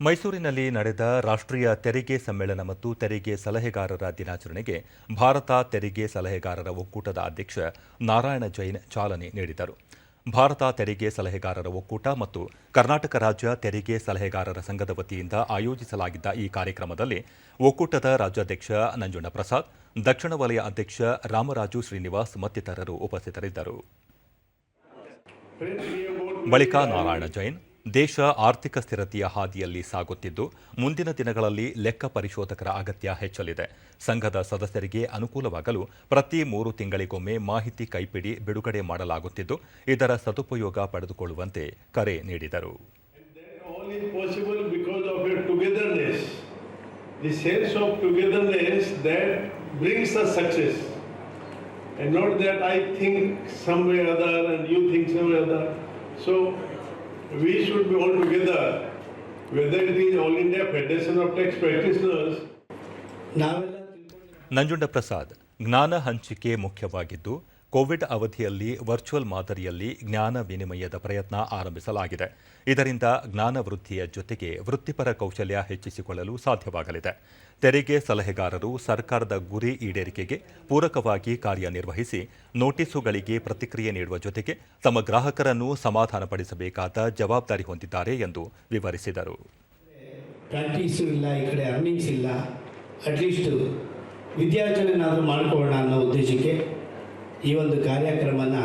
ಮೈಸೂರಿನಲ್ಲಿ ನಡೆದ ರಾಷ್ಟ್ರೀಯ ತೆರಿಗೆ ಸಮ್ಮೇಳನ ಮತ್ತು ತೆರಿಗೆ ಸಲಹೆಗಾರರ ದಿನಾಚರಣೆಗೆ ಭಾರತ ತೆರಿಗೆ ಸಲಹೆಗಾರರ ಒಕ್ಕೂಟದ ಅಧ್ಯಕ್ಷ ನಾರಾಯಣ ಜೈನ್ ಚಾಲನೆ ನೀಡಿದರು. ಭಾರತ ತೆರಿಗೆ ಸಲಹೆಗಾರರ ಒಕ್ಕೂಟ ಮತ್ತು ಕರ್ನಾಟಕ ರಾಜ್ಯ ತೆರಿಗೆ ಸಲಹೆಗಾರರ ಸಂಘದ ವತಿಯಿಂದ ಆಯೋಜಿಸಲಾಗಿದ್ದ ಈ ಕಾರ್ಯಕ್ರಮದಲ್ಲಿ ಒಕ್ಕೂಟದ ರಾಜ್ಯಾಧ್ಯಕ್ಷ ನಂಜುಂಡ ಪ್ರಸಾದ್ ದಕ್ಷಿಣ ವಲಯ ಅಧ್ಯಕ್ಷ ರಾಮರಾಜು ಶ್ರೀನಿವಾಸ್ ಮತ್ತಿತರರು ಉಪಸ್ಥಿತರಿದ್ದರು. ಬಳಿಕ ನಾರಾಯಣ ಜೈನ್ ದೇಶ ಆರ್ಥಿಕ ಸ್ಥಿರತೆಯ ಹಾದಿಯಲ್ಲಿ ಸಾಗುತ್ತಿದ್ದು ಮುಂದಿನ ದಿನಗಳಲ್ಲಿ ಲೆಕ್ಕ ಪರಿಶೋಧಕರ ಅಗತ್ಯ ಹೆಚ್ಚಲಿದೆ. ಸಂಘದ ಸದಸ್ಯರಿಗೆ ಅನುಕೂಲವಾಗಲು ಪ್ರತಿ ಮೂರು ತಿಂಗಳಿಗೊಮ್ಮೆ ಮಾಹಿತಿ ಕೈಪಿಡಿ ಬಿಡುಗಡೆ ಮಾಡಲಾಗುತ್ತಿದ್ದು ಇದರ ಸದುಪಯೋಗ ಪಡೆದುಕೊಳ್ಳುವಂತೆ ಕರೆ ನೀಡಿದರು. So, we should be all together, whether it is All India Federation of Tax Practitioners Nanjunda Nanjunda Prasad ಜ್ಞಾನ ಹಂಚಿಕೆ ಮುಖ್ಯವಾಗಿದ್ದು ಕೋವಿಡ್ ಅವಧಿಯಲ್ಲಿ ವರ್ಚುವಲ್ ಮಾದರಿಯಲ್ಲಿ ಜ್ಞಾನ ವಿನಿಮಯದ ಪ್ರಯತ್ನ ಆರಂಭಿಸಲಾಗಿದೆ. ಇದರಿಂದ ಜ್ಞಾನ ವೃದ್ಧಿಯ ಜೊತೆಗೆ ವೃತ್ತಿಪರ ಕೌಶಲ್ಯ ಹೆಚ್ಚಿಸಿಕೊಳ್ಳಲು ಸಾಧ್ಯವಾಗಲಿದೆ. ತೆರಿಗೆ ಸಲಹೆಗಾರರು ಸರ್ಕಾರದ ಗುರಿ ಈಡೇರಿಕೆಗೆ ಪೂರಕವಾಗಿ ಕಾರ್ಯನಿರ್ವಹಿಸಿ ನೋಟಿಸುಗಳಿಗೆ ಪ್ರತಿಕ್ರಿಯೆ ನೀಡುವ ಜೊತೆಗೆ ತಮ್ಮ ಗ್ರಾಹಕರನ್ನು ಸಮಾಧಾನಪಡಿಸಬೇಕಾದ ಜವಾಬ್ದಾರಿ ಹೊಂದಿದ್ದಾರೆ ಎಂದು ವಿವರಿಸಿದರು. ಪ್ರಾಕ್ಟೀಸು ಇಲ್ಲ ಅನ್ನೋ ಉದ್ದೇಶಕ್ಕೆ ಈ ಒಂದು ಕಾರ್ಯಕ್ರಮನ